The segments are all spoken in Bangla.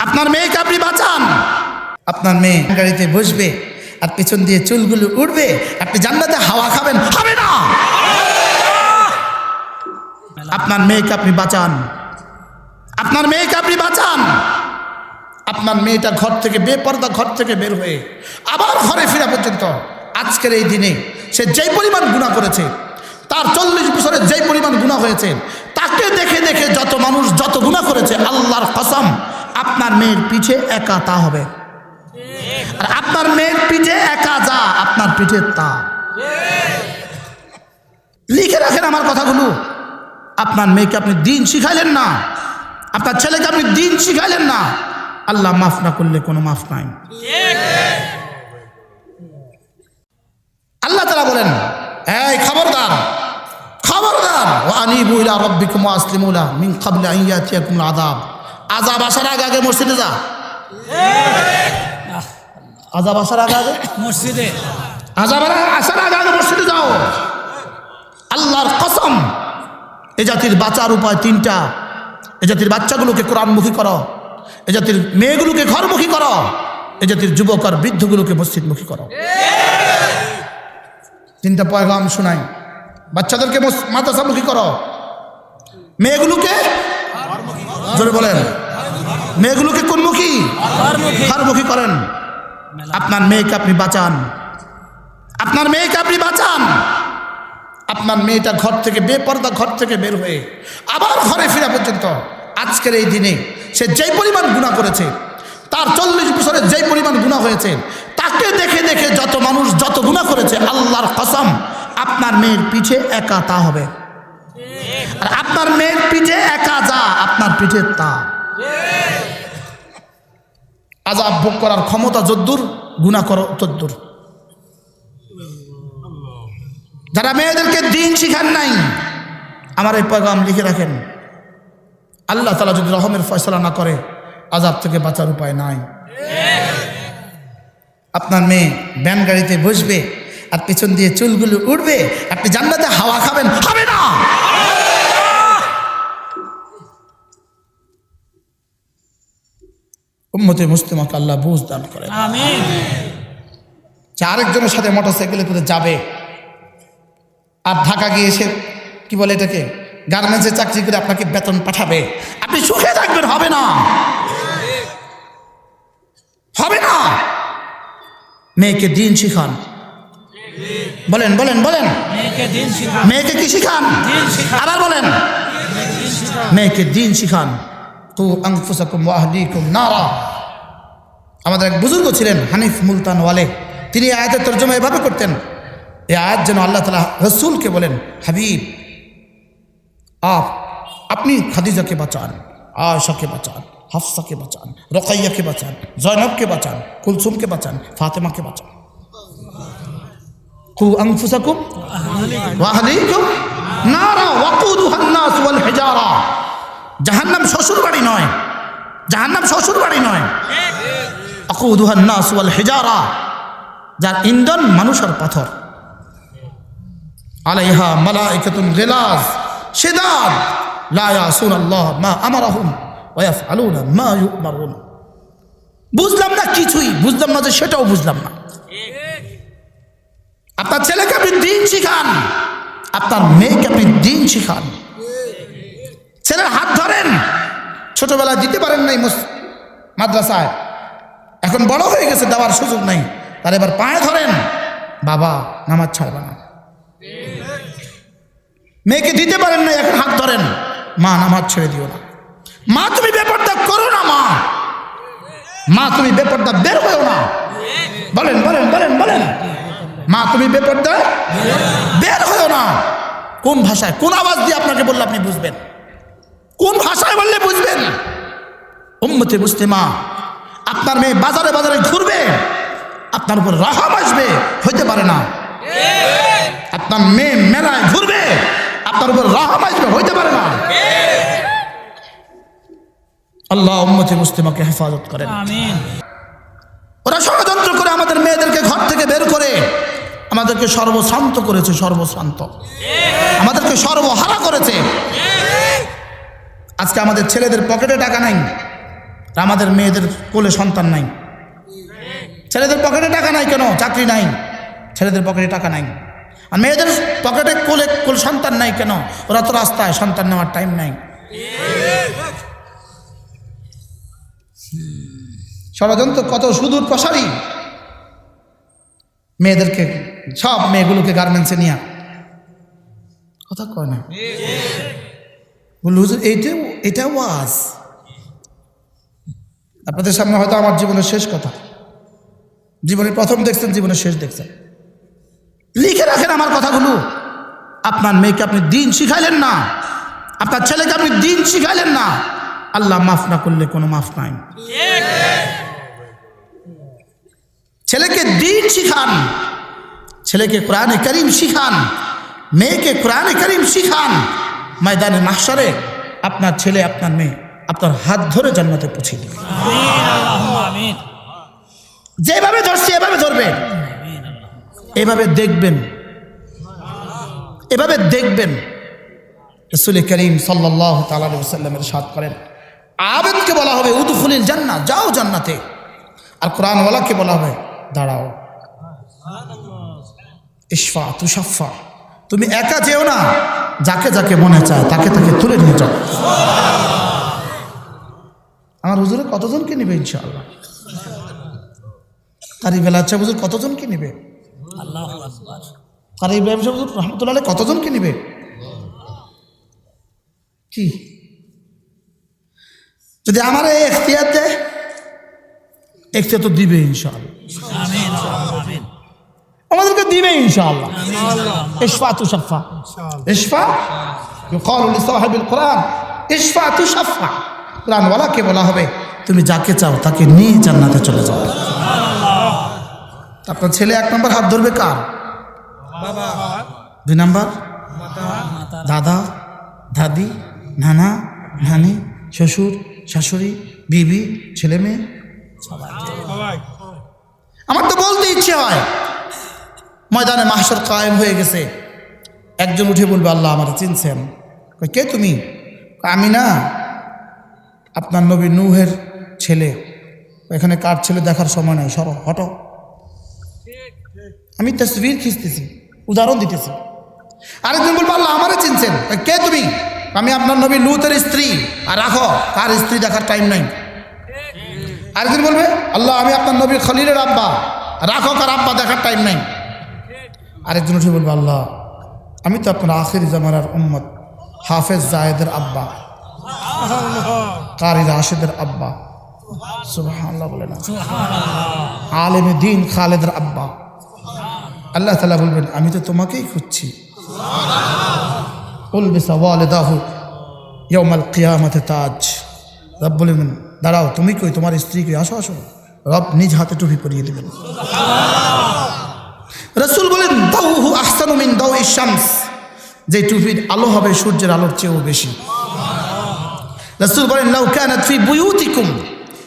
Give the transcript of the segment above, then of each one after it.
আপনার মেয়েকে আপনি বাঁচান। আপনার মেয়ে গাড়িতে বসবে আর পেছন দিয়ে চুলগুলো উঠবে আপনি জান্নাতে হাওয়া খাবেন হবে না! আপনার মেয়েকে আপনি বাঁচান। আপনার মেয়েকে আপনি বাঁচান। আপনার মেয়েটা ঘর থেকে বেপর্দা ঘর থেকে বের হয়ে আবার ঘরে ফেরা পর্যন্ত। আজকের এই দিনে সে যেই পরিমাণ গুণা করেছে তার চল্লিশ বছরে যেই পরিমাণ গুণা হয়েছে তাকে দেখে দেখে যত মানুষ যত গুণা করেছে আল্লাহর কসম আপনার মেয়ের পিঠে একা তা হবে। আর আপনার মেয়ের পিঠে একা যা, আপনার পিঠে তা। লিখে রাখেন আমার কথাগুলো। আপনার মেয়েকে আপনি দিন শিখাইলেন না। আপনার ছেলেকে আপনি দিন শিখাইলেন না। আল্লাহ মাফ না করলে কোনো মাফ নাই। আল্লাহ তারা বলেন, এই খবরদার খবরদার। ও আনিবু ইলা রব্বিকুম ওয়া আসলিমু লা মিন ক্বাবলি আন ইয়াতিয়াকুম আযাব। আযাব আসার আগে আগে মসজিদে যা। আযাব আসার আগে আগে? মসজিদে। আযাব আসার আগে আগে মসজিদে যাও। আল্লাহর কসম এ জাতির বাঁচার উপায় তিনটা। এ জাতির বাচ্চাগুলোকে কোরআনমুখী করো। এ জাতির মেয়েগুলোকে ঘরমুখী করো। এ জাতির যুবক আর বৃদ্ধগুলোকে মসজিদমুখী করো। তিনটা পয়গাম শোনাই। বাচ্চাদেরকে মাদ্রাসামুখী করো। মেয়েগুলোকে জোরে বলেন। মেয়েগুলোকে কোনমুখী? ঘরমুখী করেন। আপনার মেয়েকে আপনি বাঁচান। আপনার মেয়েকে আপনি বাঁচান। আপনার মেয়েটা ঘর থেকে বেপর্দা ঘর থেকে বের হয়ে আবার ঘরে ফেরা পর্যন্ত আজকের এই দিনে সে যেই পরিমাণ গুণা করেছে তার চল্লিশ বছরে যেই পরিমাণ গুণা হয়েছে তাকে দেখে দেখে যত মানুষ যত গুণা করেছে আল্লাহর কসম আপনার মেয়ের পিঠে একা তা হবে। আপনার মেয়ের পিঠে একা যা আপনার পিঠে তা। আজাব ভোগ করার ক্ষমতা যদ্দুর গুণা করো তদ্দুর। যারা মেয়েদেরকে দিন শিখান নাই, আমার এই পয়গাম লিখে রাখেন। আল্লাহ তালা যদি রহমের ফয়সলা না করে, আজাব থেকে বাঁচার উপায় নাই। আপনার মেয়ে ব্যান গাড়িতে বসবে, আর পেছন দিয়ে চুলগুলো উঠবে আপনি জান্নাতে হাওয়া খাবেন, হবে না! উম্মতে মুসলিমাকে আল্লাহ বুঝ দান করে। যে আরেকজনের সাথে মোটর সাইকেলে করে যাবে আর ঢাকা গিয়ে এসে কি বলে এটাকে গার্মেন্টসে চাকরি করে আপনাকে বেতন পাঠাবে। আপনি সুখে থাকবেন হবে না। হবে না। মেয়েকে দিন শিখান। বলেন বলেন বলেন। মেয়েকে কি শিখান। আবার বলেন। মেয়েকে দিন শিখান। তু আংফুসাকুম ওয়াহলিকুম নারা আমাদের এক বুজুর্গ ছিলেন হানিফ মুলতান ওয়ালে। তিনি আয়াতের তর্জমা এভাবে করতেন এই আয়াত যেন আল্লাহ তালা রসুলকে বলেন, হাবিব, আপ, আপনি খাদিজাকে বাঁচান, আয়শাকে বাঁচান, হাফসাকে বাঁচান, রকাইয়াকে বাঁচান, জয়নবকে বাঁচান, কুলসুমকে বাঁচান, ফাতেমাকে বাঁচান। কু আংফুসাকুম ওয়াহলিকুম নারা ওয়াকুদুহান নাস ওয়াল হিজারা জাহান্নাম শ্বশুর বাড়ি নয়। জাহান্নাম শ্বশুর বাড়ি নয়। আকুদুহান নাস ওয়াল হিজারা, যার ইন্ধন মানুষের পাথর। আলাইহা মালাইকাতুন গিলাজ, শিদাদ, লা ইয়াসুন আল্লাহ মা আমারাহুম ওয়া ইয়াফআলুনা মা ইউমারুন। বুঝলাম না কিছুই, বুঝলাম না যে সেটাও বুঝলাম না। আপনার ছেলেকে আপনি দিন শিখান, আপনার মেয়েকে আপনি দিন শিখান। ছেলের হাত ধরেন। ছোটবেলায় দিতে পারেন নাই মাদ্রাসায়। এখন বড় হয়ে গেছে, দেওয়ার সুযোগ নাই। তার এবার পায়ে ধরেন। বাবা, নামাজ ছাড়বে না। মেয়েকে দিতে পারেন না এখন হাত ধরেন। মা, নামাজ ছেড়ে দিও না। মা, তুমি বেপর্দা করো না, মা। মা, তুমি বেপর্দা বের হয়েও না। বলেন বলেন বলেন বলেন। মা, তুমি বেপর্দা বের হয়েও না। কোন ভাষায়, কোন আওয়াজ দিয়ে আপনাকে বললে আপনি বুঝবেন? কোন ভাষায় বললে বুঝবেন? উম্মতে মুসলিমা আপনার মেয়ে বাজারে বাজারে ঘুরবে আপনার উপর রহম আসবে হইতে পারে না। আপনার মেয়ে মেলায় ঘুরবে আপনার উপর রহম আসবে হইতে পারে না। আল্লাহ উম্মতে মুসলিমাকে হেফাজত করেন। ওরা ষড়যন্ত্র করে আমাদের মেয়েদেরকে ঘর থেকে বের করে আমাদেরকে সর্বশান্ত করেছে সর্বশান্ত আমাদেরকে সর্বহারা করেছে। আজকে আমাদের ছেলেদের পকেটে টাকা নাই আমাদের মেয়েদের কোলে সন্তান নাই। ছেলেদের পকেটে টাকা নাই কেন? চাকরি নাই। ছেলেদের পকেটে টাকা নাই। আর মেয়েদের পকেটে কোলে, কোল সন্তান নাই কেন? ওরা তো রাস্তায় সন্তান নেওয়ার টাইম নাই। ষড়যন্ত্র কত সুদূর প্রসারী। মেয়েদেরকে, সব মেয়েগুলোকে গার্মেন্টসে নিয়ে কথা কয় না। বলল, হুজুর এইটা এটা ওয়াজ। আপনাদের সামনে হয়তো আমার জীবনের শেষ কথা। জীবনের প্রথম দেখছেন, জীবনের শেষ দেখছেন। লিখে রাখেন আমার কথাগুলো। আপনার মেয়েকে আপনি দিন শিখাইলেন না। আপনার ছেলেকে আপনি দিন শিখাইলেন না। আল্লাহ মাফ না করলে কোনো মাফ নাই। ছেলেকে দিন শিখান। ছেলেকে কোরআনে করিম শিখান। মেয়েকে কোরআনে করিম শিখান। ময়দানে মাহসারে আপনার ছেলে, আপনার মেয়ে, আপনার হাত ধরে জান্নাতে পৌঁছে দিবে। যেভাবে ধরছি, এভাবে ধরবেন এভাবে দেখবেন। এভাবে দেখবেন। রসুল করিম সাল্লাহ তাল্লামের সাথ করেন। আবেদকে বলা হবে উদুফুলিল জান্না যাও জান্নাতে। আর কোরআনওয়ালাকে বলা হবে, দাঁড়াও। ইশফা তুষাফা তুমি একা যেও না। যাকে যাকে মনে চায়, তাকে তাকে তুলে নিয়ে যাও। আমার হুজুরে কতজনকে নেবে ইনশাআল্লাহ? কারি বেলা আচ্ছা হুজুর কতজনকে নেবে? কারি ইব্রাহিম সাহেব হুজুর রহমতুল্লাহ কতজনকে নেবে? কি? যদি আমার এই এখতিয়ার দেয় এখতিয়ার তো দিবে ইনশাআল্লাহ। আমাদেরকে দিবে ইনশাআল্লাহ। ইশফা তুশাফা ইশফা? ইউকালু লিসাহিবিল কোরআন ইশফা তুশাফা কে বলা হবে তুমি যাকে চাও তাকে নিয়ে জান্নাতে চলে যাও। আপনার ছেলে এক নম্বর হাত ধরবে কার? দুই নম্বর? দাদা দাদি নানা নানি শ্বশুর শাশুড়ি বিবি ছেলে মেয়ে আমার তো বলতে ইচ্ছে হয় ময়দানে মাহসর কায়েম হয়ে গেছে। একজন উঠে বলবে, আল্লাহ আমার চিনছেন। কে তুমি? আমি না, আপনার নবী নুহের ছেলে। এখানে কার ছেলে দেখার সময় নাই, সরো, হটো। আমি তসবির খিঁচতেছি, উদাহরণ দিতেছি। আরেকজন বলব, আল্লাহ আমারে চিনছেন। কে তুমি? আমি আপনার নবী লুতের স্ত্রী। আর রাখো, কার স্ত্রী দেখার টাইম নাই। আরেকজন বলবে, আল্লাহ, আমি আপনার নবীর খলিলের আব্বা। রাখো, কার আব্বা দেখার টাইম নাই। আরেকজন উঠে বলবে, আল্লাহ, আমি তো আপনার আখির জামানার উম্মত, হাফেজ জায়েদের আব্বা। কারি রাশেদের আব্বা। সুবহানাল্লাহ বলে না। আলেমে দিন খালেদের আব্বা। আল্লাহ তালা বলবেন, আমি তো তোমাকেই খুঁজছি। উলবিসা ওয়ালেদাহু ইয়মাল কিয়ামতে তাজ। রব বলবেন দাঁড়াও, তুমি কই? তোমার স্ত্রী কই? আসো আসো। রব নিজ হাতে টুপি পরিয়ে দেবেন। রসুল বলেন, দাউহু আহসানু মিন দাউ শামস। যে টুপির আলো হবে, সূর্যের আলোর চেয়েও বেশি। রসুল বলেন, লাউ কানাত ফি বুয়ুতিকুম।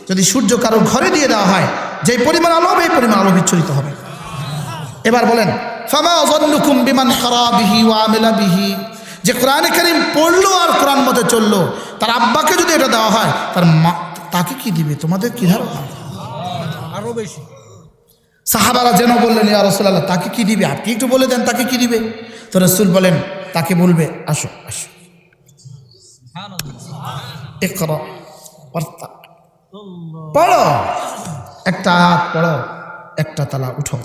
যদি সূর্য কারও ঘরে দিয়ে দেওয়া হয়, যে পরিমাণ আলো হবে, এই পরিমাণ আলো বিচ্ছুরিত হবে। এবার বলেন, ফামা যন্নুকুম বিমান খারা বিহি ওয়া আমিলা বিহি? যে কোরআনে কারীম পড়ল আর কোরআন মতে চলল, তার আব্বাকে যদি এটা দেওয়া হয়, তার মা, তাকে কি দিবে? তোমাদের কি ধারণা? আরও বেশি। সাহাবারা যেন বললেন, ইয়া রসুল্লাহ তাকে কি দিবে? আপনি একটু বলে দেন, তাকে কি দিবে? তো রসুল বলেন, তাকে বলবে, আসো আসো। পড়ো। একটা পড়ো, একটা তালা উঠো